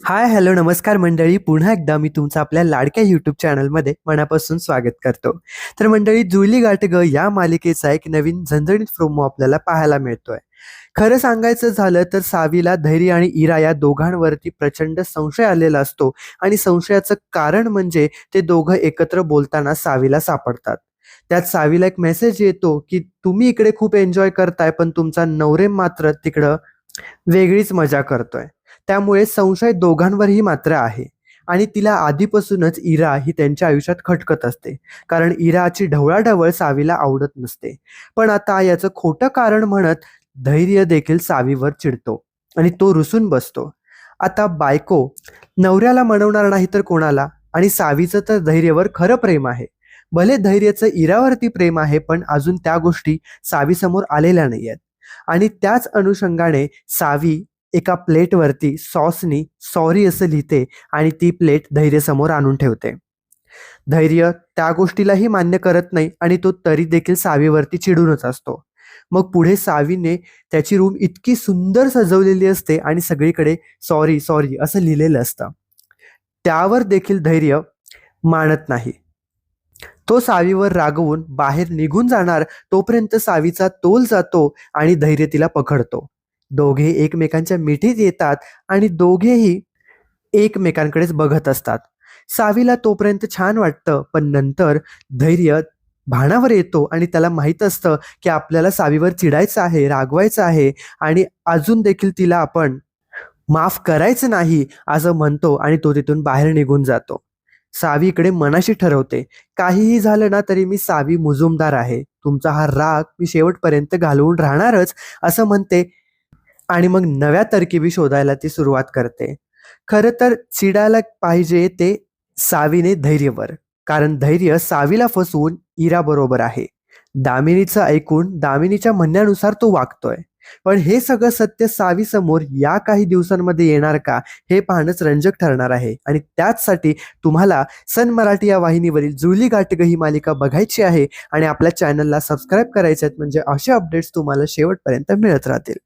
Hi hello नमस्कार मंडळी. पुन्हा एकदा मी तुमचं आपल्या लाडक्या यूट्यूब चॅनलमध्ये मनापासून स्वागत करतो. तर मंडळी जुळली गाठ ग या मालिकेचा एक नवीन झणझणीत प्रोमो आपल्याला पाहायला मिळतोय. खरं सांगायचं झालं तर सावीला धैर्य आणि इरा या दोघांवरती प्रचंड संशय आलेला असतो आणि संशयाचं कारण म्हणजे ते दोघं एकत्र बोलताना सावीला सापडतात. त्यात सावीला एक मेसेज येतो की तुम्ही इकडे खूप एन्जॉय करताय पण तुमचा नवरे मात्र तिकडं वेगळीच मजा करतोय. त्यामुळे संशय दोघांवरही मात्र आहे. आणि तिला आधीपासूनच इरा ही त्यांच्या आयुष्यात खटकत असते. कारण इराची ढवळाढवळ सावीला आवडत नसते. पण आता याचं खोटं कारण म्हणत धैर्य देखील सावीवर चिडतो. आणि तो रुसून बसतो. आता बायको नवऱ्याला म्हणवणार नाही तर कोणाला? आणि सावीचं तर धैर्यवर खरं प्रेम आहे. भले धैर्याचं इरावरती प्रेम आहे पण अजून त्या गोष्टी सावीसमोर आलेल्या नाही आहेत आणि त्याच अनुषंगाने सावी एका प्लेटवरती सॉसनी सॉरी असं लिहिते आणि ती प्लेट धैर्य समोर आणून ठेवते. धैर्य त्या गोष्टीलाही मान्य करत नाही आणि तो तरी देखील सावीवरती चिडूनच असतो. मग पुढे सावीने त्याची रूम इतकी सुंदर सजवलेली असते आणि सगळीकडे सॉरी सॉरी असं लिहिलेलं असतं. त्यावर देखील धैर्य मानत नाही. तो सावीवर रागवून बाहेर निघून जाणार तोपर्यंत सावीचा तोल जातो आणि धैर्य तिला पकडतो. दोघे एकमेकांच्या मिठीत येतात आणि दोघेही एकमेकांकडेच बघत असतात. सावीला तोपर्यंत छान वाटतं पण नंतर धैर्य भाणावर येतो आणि त्याला माहीत असतं की आपल्याला सावीवर चिडायचं आहे रागवायचं आहे आणि अजून देखील तिला आपण माफ करायचं नाही असं म्हणतो आणि तो तिथून बाहेर निघून जातो. सावी इकडे मनाशी ठरवते काहीही झालं ना तरी मी सावी मुजुमदार आहे. तुमचा हा राग मी शेवटपर्यंत घालवून राहणारच असं म्हणते आणि मग नव्या तरकिबी शोधायला ती सुरुवात करते. खरं तर चिडायला पाहिजे ते सावीने धैर्यवर कारण धैर्य सावीला फसवून इरा बरोबर आहे. दामिनीचं ऐकून दामिनीच्या म्हणण्यानुसार तो वागतोय. पण हे सगळं सत्य सावी समोर या काही दिवसांमध्ये येणार का हे पाहणंच रंजक ठरणार आहे. आणि त्याचसाठी तुम्हाला सन मराठी या वाहिनीवरील जुळली गाठग ही मालिका बघायची आहे आणि आपल्या चॅनलला सबस्क्राईब करायचे आहेत म्हणजे असे अपडेट्स तुम्हाला शेवटपर्यंत मिळत राहतील.